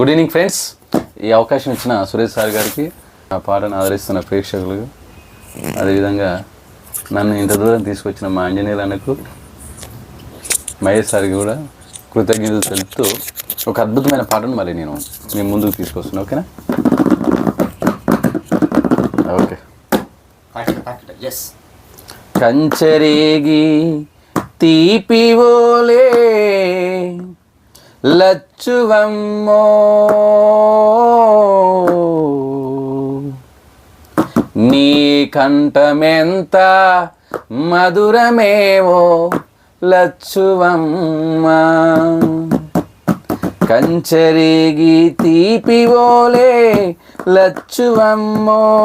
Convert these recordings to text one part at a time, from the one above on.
Good evening friends ఈ అవకాశం ఇచ్చిన సురేష్ సార్ గారికి నా పాటను ఆదరిస్తున్న ప్రేక్షకులు. అదేవిధంగా నన్ను ఇంత దూరం తీసుకొచ్చిన మా ఆంజనేయులన్నకు మహేష్ సార్కి కూడా కృతజ్ఞతలు తెలుపుతూ ఒక అద్భుతమైన పాటను మరి నేను మీ ముందుకు తీసుకొస్తున్నాను ఓకేనా? ఓకే. కంచరేగి తీపి ఓలే లచ్చువమ్మో. నీ కంఠమెంత మధురమేవో లచ్చువమ్మ. కంచరేగి తీపివోలే లచ్చువమ్మో.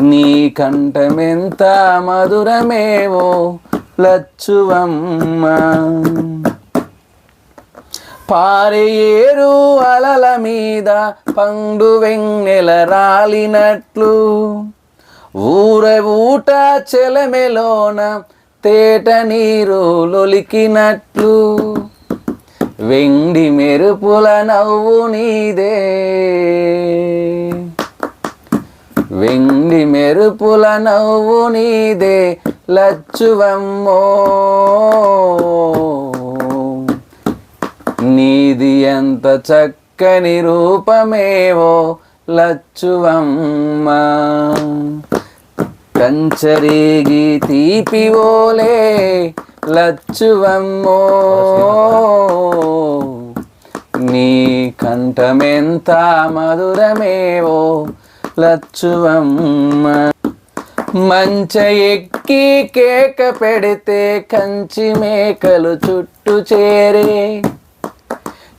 నీ కంఠమెంత మధురమేవో లచ్చువమ్మ. పారేరు అలల మీద పండు వెన్నెల రాలినట్లు. ఊర ఊట చెలమెలోన తేట నీరు లొలికినట్లు. వెండి మెరుపుల నవ్వు నీదే. వెండి మెరుపుల నవ్వు నీదే. లచ్చువమ్మో. నీది ఎంత చక్కని రూపమేవో లచ్చువమ్మ. కంచరీగి తీపివోలే లచ్చువమ్మో. నీ కంఠమెంత మధురమేవో లచ్చువమ్మ. మంచ ఎక్కి కేక పెడితే కంచి మేకలు చుట్టూ చేరే.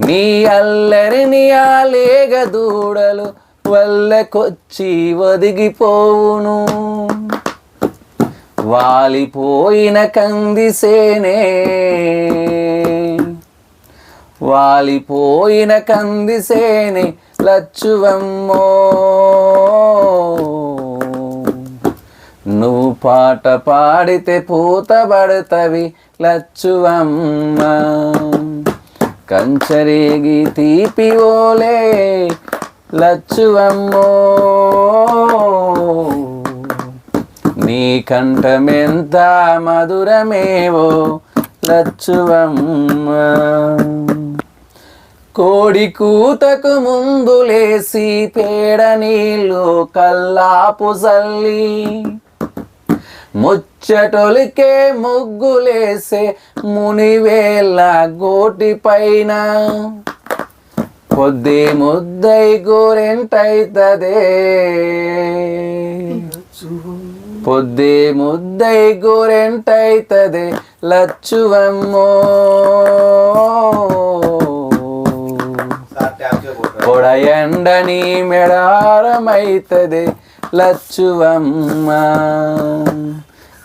నీ అల్లరిని ఆలేగ దూడలు వల్లకొచ్చి ఒదిగిపోవును. వాలిపోయిన కందిసేనే వాలిపోయిన కందిసేనే లచ్చువమ్మో. పాట పాడితే పూత పడతవి లచ్చువమ్మ. కంచరేగి తీపి ఓలే లచ్చువమ్మో. నీ కంఠమెంత మధురమేవో లచ్చువమ్మ. కోడి కూతకు ముందు లేసి పేడ నీళ్ళు కల్లాపు సల్లి ముచ్చటొలికే ముగ్గులేసే మునివేళ్ళ గోటి పైన పొద్దే ముద్దై గోరెంటైతదే. పొద్దే ముద్దై గోరెంటైతదే లచ్చువమ్మో. పొడయండని మెడారమైతదే. లచ్చువమ్మ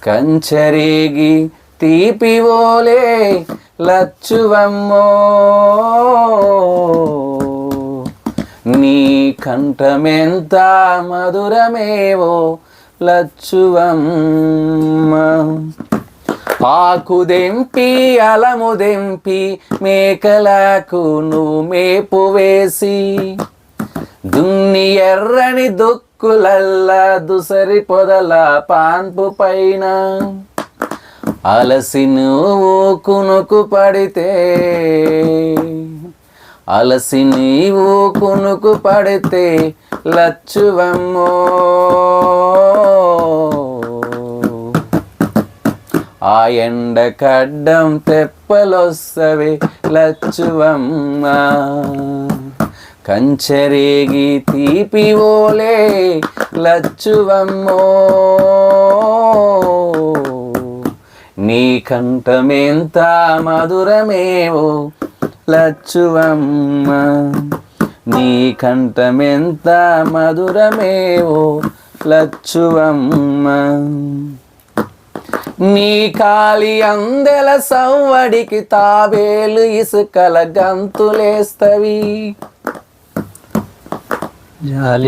కంచరేగి తీపివోలే లచ్చువమ్మో. నీ కంఠమెంత మధురమేవో లచ్చువమ్మ. ఆకు దెంపి అలము దెంపి మేకలకు నువ్వు మేపు వేసి దున్ని ఎర్రని దుక్కులల్ల దుసరి పొదల పాన్పు పైన అలసి నువ్వు కునుకు పడితే అలసి నీవు కునుకు పడితే లచ్చువమ్మో. ఆ ఎండ కడ్డం తెప్పలొస్తవి లచ్చువమ్మా. కంచెరేగి తీపి ఓలే లచ్చువమ్మో. నీ కంఠమెంత మధురమేవో లచ్చువమ్మ. నీ కంఠమెంత మధురమేవో లచ్చువమ్మ. నీ కాలి అందెల సవ్వడికి తాబేలు ఇసుకల గంతులేస్తవి.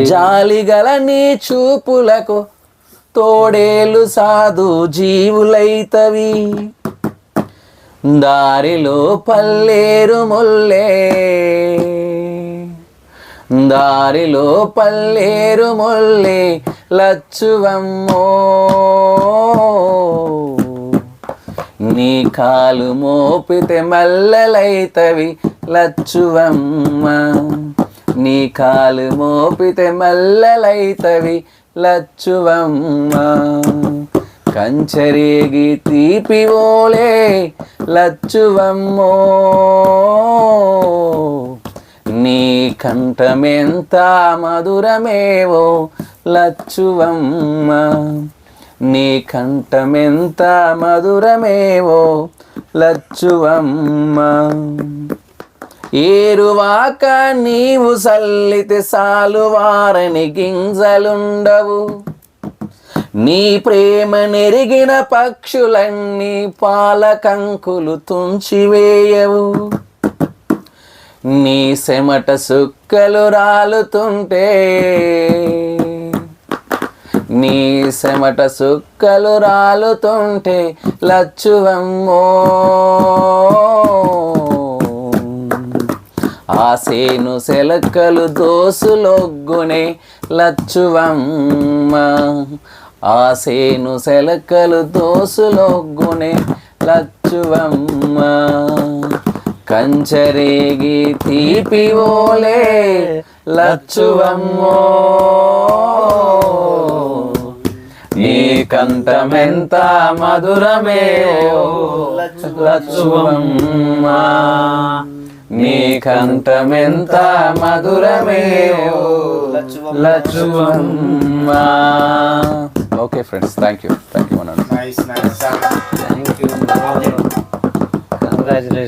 జాలిగల నీ చూపులకు తోడేలు సాధు జీవులైతవి. దారిలో పల్లేరు ముల్లే. దారిలో పల్లేరు ముల్లే లచ్చువమ్మో. నీ కాలు మోపితే మల్లలైతవి లచ్చువమ్మ. నీ కాలు మోపితే మల్లలైతవి. లచ్చువమ్మ కంచరేగి తీపి ఓలే లచ్చువమ్మో. నీ కంఠమెంత మధురమేవో లచ్చువమ్మ. నీ కంఠమెంత మధురమేవో లచ్చువమ్మ. ఏరువాక నీవు సల్లితే సాలువారని గింజలుండవు. నీ ప్రేమ నెరిగిన పక్షులన్నీ పాలకంకులు తుంచివేయవు నీ సెమట సుక్కలు రాలుతుంటే నీ సెమట సుక్కలు రాలుతుంటే లచ్చువమ్మో. ఆసేను సెలకలు దోసులొగ్గునే లచ్చువమ్మ. ఆసేను సెలకలు దోసులొగ్గునే లచ్చువమ్మ. కంచరేగి తీపి ఓలే లచ్చువమ్మో. నీ కంఠమెంత మధురమే లచ్చువమ్మ. నీ కంఠమెంత మధురమేవో okay friends thank you thank you అనండి థ్యాంక్ యూ కంగ్రాచులేషన్